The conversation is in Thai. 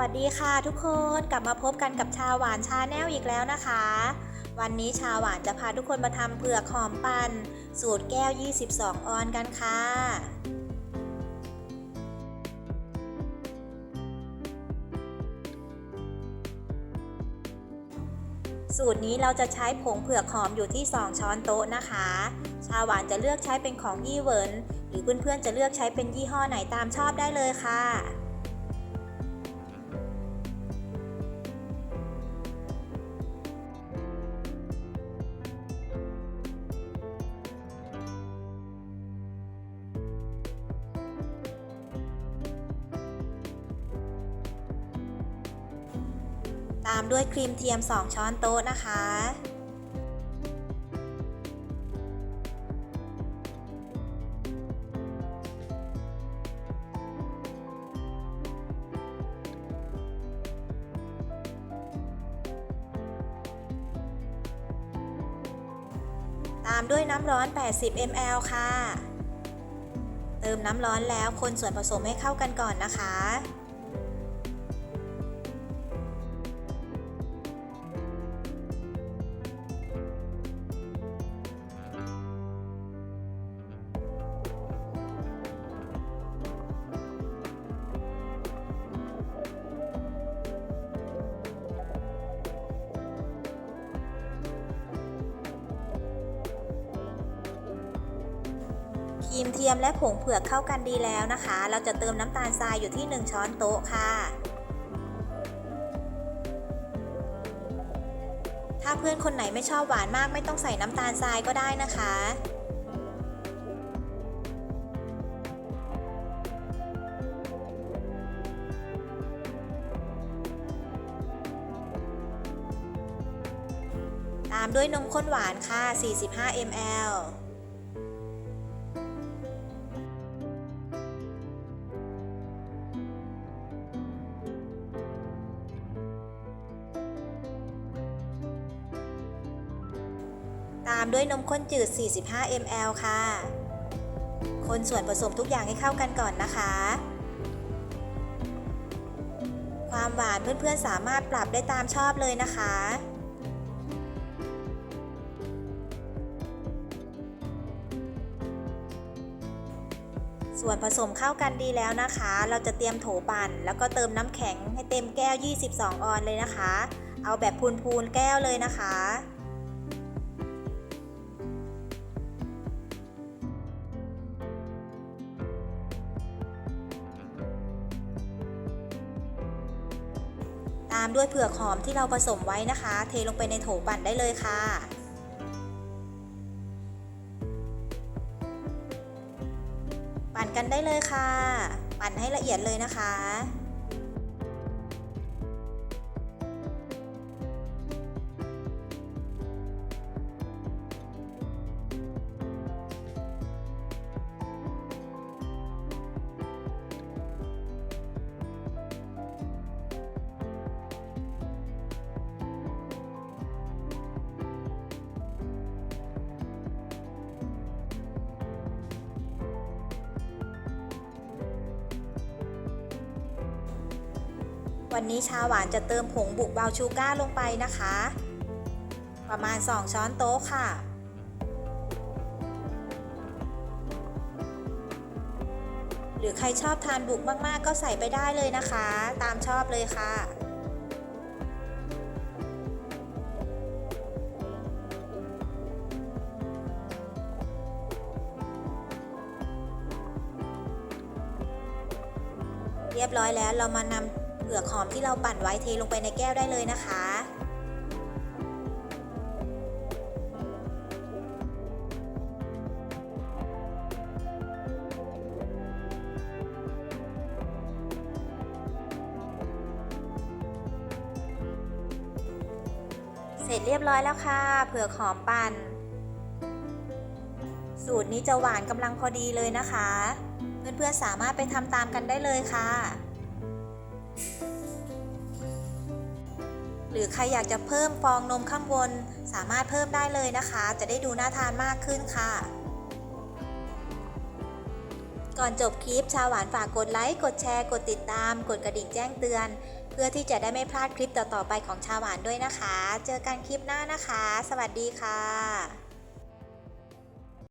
วัสดีค่ะทุกคนกลับมาพบกันกับชาหวานชาแนลอีกแล้วนะคะ วันนี้ชาหวานจะพาทุกคนมาทำเผือกหอมปันสูตรแก้ว 22 ออนกันค่ะ สูตรนี้เราจะใช้ผงเผือกหอมอยู่ที่ 2 ช้อนโต๊ะนะคะ ชาหวานจะเลือกใช้เป็นของยี่เวินหรือเพื่อนๆจะเลือกใช้เป็นยี่ห้อไหนตามชอบได้เลยค่ะ ตามด้วยครีมเทียม 2 ช้อนโต๊ะนะคะ ตามด้วยน้ำร้อน 80 ml ค่ะ เติมน้ำร้อนแล้วคนส่วนผสมให้เข้ากันก่อนนะคะ ครีมเทียมและผงเผือกเข้ากันดีแล้วนะคะ เราจะเติมน้ำตาลทรายอยู่ที่ 1 ช้อนโต๊ะค่ะ ถ้าเพื่อนคนไหนไม่ชอบหวานมากไม่ต้องใส่น้ำตาลทรายก็ได้นะคะตามด้วยนมข้นหวานค่ะ 45 ml ตามด้วยนมข้นจืด 45 ml ค่ะ คนส่วนผสมทุกอย่างให้เข้ากันก่อนนะคะ ความหวานเพื่อนๆสามารถปรับได้ตามชอบเลยนะคะส่วนผสมเข้ากันดีแล้วนะคะ เราจะเตรียมโถปั่น แล้วก็เติมน้ำแข็งให้เต็มแก้ว 22 ออนเลยนะคะ เอาแบบพูนๆแก้วเลยนะคะามด้วยเผือกหอมที่เราผสมไว้นะคะ เทลงไปในโถปั่นได้เลยค่ะปั่นกันได้เลยค่ะ ปั่นให้ละเอียดเลยนะคะ วันนี้ชาหวานจะเติมผงบุกเบาชูก้าลงไปนะคะ ประมาณ 2 ช้อนโต๊ะค่ะ หรือใครชอบทานบุกมากๆ ก็ใส่ไปได้เลยนะคะ ตามชอบเลยค่ะเรียบร้อยแล้วเรามานำ เผือกหอมที่เราปั่นไว้เทลงไปในแก้วได้เลยนะคะ เสร็จเรียบร้อยแล้วค่ะ เผือกหอมปั่น สูตรนี้จะหวานกำลังพอดีเลยนะคะ เพื่อนๆสามารถไปทำตามกันได้เลยค่ะ หรือใครอยากจะเพิ่มฟองนมข้างบน สามารถเพิ่มได้เลยนะคะ จะได้ดูน่าทานมากขึ้นค่ะ ก่อนจบคลิปชาวหวานฝากกดไลค์กดแชร์ กดติดตาม กดกระดิ่งแจ้งเตือน เพื่อที่จะได้ไม่พลาดคลิปต่อๆไปของชาวหวานด้วยนะคะ เจอกันคลิปหน้านะคะ สวัสดีค่ะ